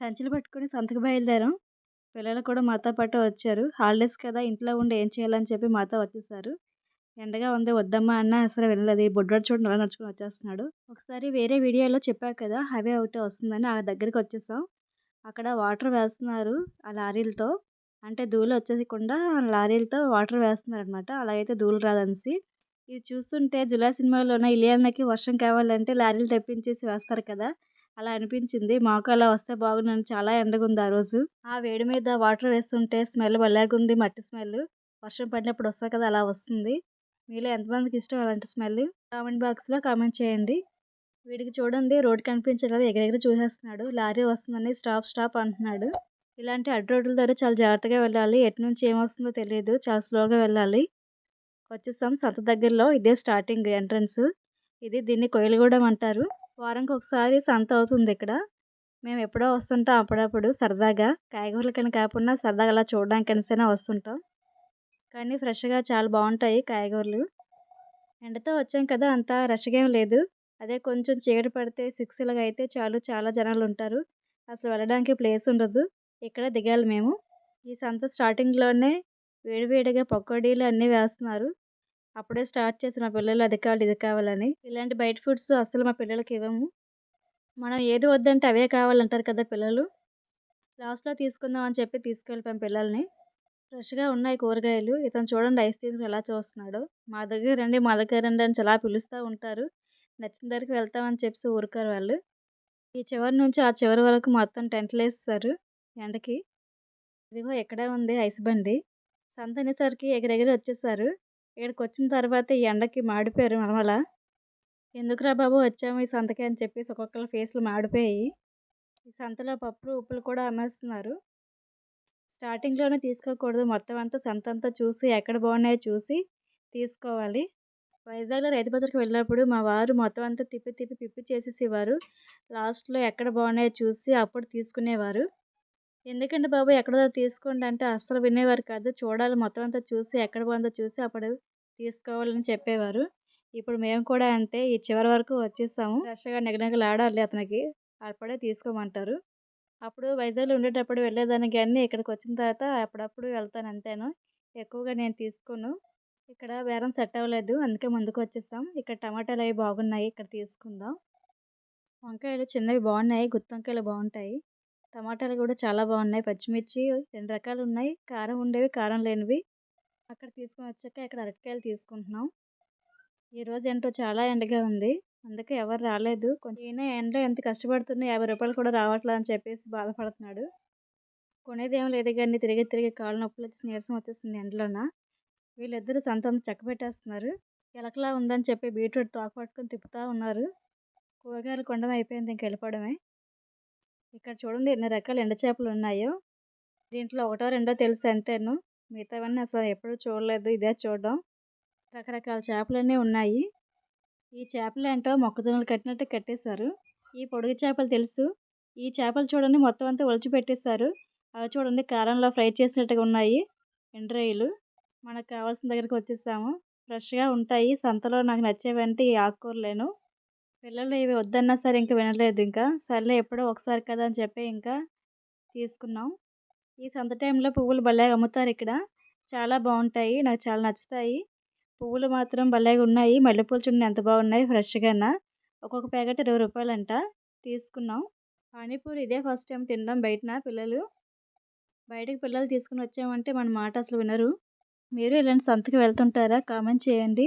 సంచులు పట్టుకొని సంతకు బయలుదేరాం. పిల్లలు కూడా మాతో పాటు వచ్చారు. హాలిడేస్ కదా ఇంట్లో ఉండి ఏం చేయాలని చెప్పి మాతో వచ్చేసారు. ఎండగా ఉంది వద్దమ్మా అన్న అసలు వెళ్ళలేదు ఈ బొడ్డోడు చూడండి అలా వచ్చేస్తున్నాడు. ఒకసారి వేరే వీడియోలో చెప్పా కదా హైవే ఒకటి వస్తుందని ఆ దగ్గరికి వచ్చేసాం. అక్కడ వాటర్ వేస్తున్నారు ఆ లారీలతో. అంటే ధూళి వచ్చేసకుండా లారీలతో వాటర్ వేస్తున్నారు అనమాట అలాగైతే ధూళి రాదనేసి. ఇది చూస్తుంటే జులై సినిమాలోనే ఇలియానాకి వర్షం కావాలంటే లారీలు తెప్పించేసి వేస్తారు కదా. అలా అనిపించింది. మాకు అలా వస్తే బాగుందని చాలా ఎండగా ఉంది ఆ రోజు. ఆ వేడి మీద వాటర్ వేస్తుంటే స్మెల్ ఉంది మట్టి స్మెల్. వర్షం పడినప్పుడు వస్తుంది కదా అలా వస్తుంది. మీలో ఎంతమందికి ఇష్టం అలాంటి స్మెల్? కామెంట్ బాక్స్లో కామెంట్ చేయండి. వీడికి చూడండి రోడ్ కనిపించలేదు ఎగరెగర చూసేస్తున్నాడు. లారీ వస్తుందని స్టాప్ స్టాప్ అంటున్నాడు. ఇలాంటి అడ్డు రోడ్ల ద్వారా చాలా జాగ్రత్తగా వెళ్ళాలి. ఎటు నుంచి ఏమొస్తుందో తెలియదు. చాలా స్లోగా వెళ్ళాలి. వచ్చేసాం సంత దగ్గరలో. ఇదే స్టార్టింగ్ ఎంట్రన్స్. ఇది దీన్ని కొయ్యలగూడెం అంటారు. వారానికి ఒకసారి సంత అవుతుంది ఇక్కడ. మేము ఎప్పుడో వస్తుంటాం అప్పుడప్పుడు సరదాగా. కాయగూరలకని కాకుండా సరదాగా అలా చూడడానికనిసైనా వస్తుంటాం. కానీ ఫ్రెష్గా చాలా బాగుంటాయి కాయగూరలు. ఎండతో వచ్చాం కదా అంత రష్గా ఏం లేదు. అదే కొంచెం చీకటి పడితే సిక్స్ ఇలాగ అయితే చాలు చాలా జనాలు ఉంటారు. అసలు వెళ్ళడానికి ప్లేస్ ఉండదు. ఇక్కడ దిగాలి మేము. ఈ సంత స్టార్టింగ్లోనే వేడివేడిగా పకోడీలు అన్నీ వేస్తున్నారు. అప్పుడే స్టార్ట్ చేసి మా పిల్లలు అది కావాలి ఇది కావాలని. ఇలాంటి బయట ఫుడ్స్ అసలు మా పిల్లలకి ఇవ్వము. మనం ఏది వద్దంటే అవే కావాలంటారు కదా పిల్లలు. లాస్ట్లో తీసుకుందాం అని చెప్పి తీసుకెళ్ళిపోయాం పిల్లల్ని. ఫ్రెష్గా ఉన్నాయి కూరగాయలు. ఇతను చూడండి ఐస్ తీసుకుని ఎలా చూస్తున్నాడు. మా దగ్గర రండి మా దగ్గర రండి అని చాలా పిలుస్తూ ఉంటారు. నచ్చిన దగ్గరికి వెళ్తామని చెప్పి ఊరుకారు వాళ్ళు. ఈ చివరి నుంచి ఆ చివరి వరకు మొత్తం టెంట్లు వేస్తారు ఎండకి. ఇదిగో ఎక్కడే ఉంది ఐస్ బండి. సంత అనేసరికి ఎగరెగిరి వచ్చేసారు. ఇక్కడికి వచ్చిన తర్వాత ఈ ఎండకి మాడిపోయారు మనమల. ఎందుకురా బాబు వచ్చాము ఈ సంతకి అని చెప్పేసి ఒక్కొక్కరి ఫేస్లు మాడిపోయాయి. ఈ సంతలో పప్పులు ఉప్పులు కూడా అమ్మేస్తున్నారు. స్టార్టింగ్లోనే తీసుకోకూడదు. మొత్తం అంతా సంత అంతా చూసి ఎక్కడ బాగున్నాయో చూసి తీసుకోవాలి. వైజాగ్లో రైతు బజార్కి వెళ్ళినప్పుడు మా వారు మొత్తం అంతా తిప్పి తిప్పి పిప్పి చేసేసేవారు. లాస్ట్లో ఎక్కడ బాగున్నాయో చూసి అప్పుడు తీసుకునేవారు. ఎందుకంటే బాబు ఎక్కడో తీసుకోండి అంటే అస్సలు వినేవారు కాదు. చూడాలి మొత్తం అంతా చూసి ఎక్కడ బాగుందో చూసి అప్పుడు తీసుకోవాలని చెప్పేవారు. ఇప్పుడు మేము కూడా అంటే ఈ చివరి వరకు వచ్చేసాము. ఫ్రెష్గా నిగనగలాడాలి అతనికి. అప్పుడే తీసుకోమంటారు. అప్పుడు వైజాగ్లో ఉండేటప్పుడు వెళ్ళేదానికి కానీ ఇక్కడికి వచ్చిన తర్వాత అప్పుడప్పుడు వెళ్తాను అంతేను. ఎక్కువగా నేను తీసుకోను. ఇక్కడ బేరం సెట్ అవ్వలేదు. అందుకే ముందుకు వచ్చేసాం. ఇక్కడ టమాటాలు అవి బాగున్నాయి. ఇక్కడ తీసుకుందాం. వంకాయలు చిన్నవి బాగున్నాయి. గుత్తి వంకాయలు బాగుంటాయి. టమాటాలు కూడా చాలా బాగున్నాయి. పచ్చిమిర్చి రెండు రకాలు ఉన్నాయి. కారం ఉండేవి కారం లేనివి. అక్కడ తీసుకొని వచ్చాక ఇక్కడ అరటికాయలు తీసుకుంటున్నాం. ఈరోజు ఏంటో చాలా ఎండగా ఉంది. అందుకే ఎవరు రాలేదు. కొంచెం ఈయన ఎండలో ఎంత కష్టపడుతున్నా యాభై రూపాయలు కూడా రావట్లేదు అని చెప్పేసి బాధపడుతున్నాడు. కొనేదేం లేదు కానీ తిరిగి తిరిగి కాళ్ళు నొప్పులు వచ్చి నీరసం వచ్చేసింది ఎండలోన. వీళ్ళిద్దరూ సంతం చెక్క పెట్టేస్తున్నారు. ఎలకలా ఉందని చెప్పి బీట్రూట్ తోక పట్టుకొని తిప్పుతూ ఉన్నారు. కూరగాయలు కొండం అయిపోయింది ఇంక వెళ్ళిపోవడమే. ఇక్కడ చూడండి ఎన్ని రకాల ఎండ చేపలు ఉన్నాయో. దీంట్లో ఒకటో రెండో తెలుసు అంతేను. మిగతావన్నీ అసలు ఎప్పుడూ చూడలేదు. ఇదే చూడడం. రకరకాల చేపలన్నీ ఉన్నాయి. ఈ చేపలు ఏంటో మొక్కజొన్నలు కట్టినట్టు కట్టేశారు. ఈ పొడుగు చేపలు తెలుసు. ఈ చేపలు చూడండి మొత్తం అంతా ఒలిచి పెట్టేశారు. అవి చూడండి కారంలో ఫ్రై చేసినట్టుగా ఉన్నాయి. ఎండ్రాయిలు మనకు కావాల్సిన దగ్గరికి వచ్చేసాము. ఫ్రెష్గా ఉంటాయి. సంతలో నాకు నచ్చేవంటే ఈ ఆకుకూరలేను. పిల్లలు ఇవి వద్దన్నా సరే ఇంకా వినలేదు ఇంకా. సర్లే ఎప్పుడో ఒకసారి కదా అని చెప్పి ఇంకా తీసుకున్నాం. ఈ సంత టైంలో పువ్వులు భలే అమ్ముతారు ఇక్కడ. చాలా బాగుంటాయి. నాకు చాలా నచ్చుతాయి. పువ్వులు మాత్రం భలేగా ఉన్నాయి. మల్లెపూలు చూడండి ఎంత బాగున్నాయి ఫ్రెష్గా ఒక్కొక్క ప్యాకెట్ ఇరవై రూపాయలంట. తీసుకున్నాం. పానీపూరి ఇదే ఫస్ట్ టైం తినడం బయటన పిల్లలు? బయటకు పిల్లలు తీసుకుని వచ్చామంటే మన మాట అసలు వినరు. మీరు ఇలాంటి సంతకి వెళ్తుంటారా? కామెంట్ చేయండి.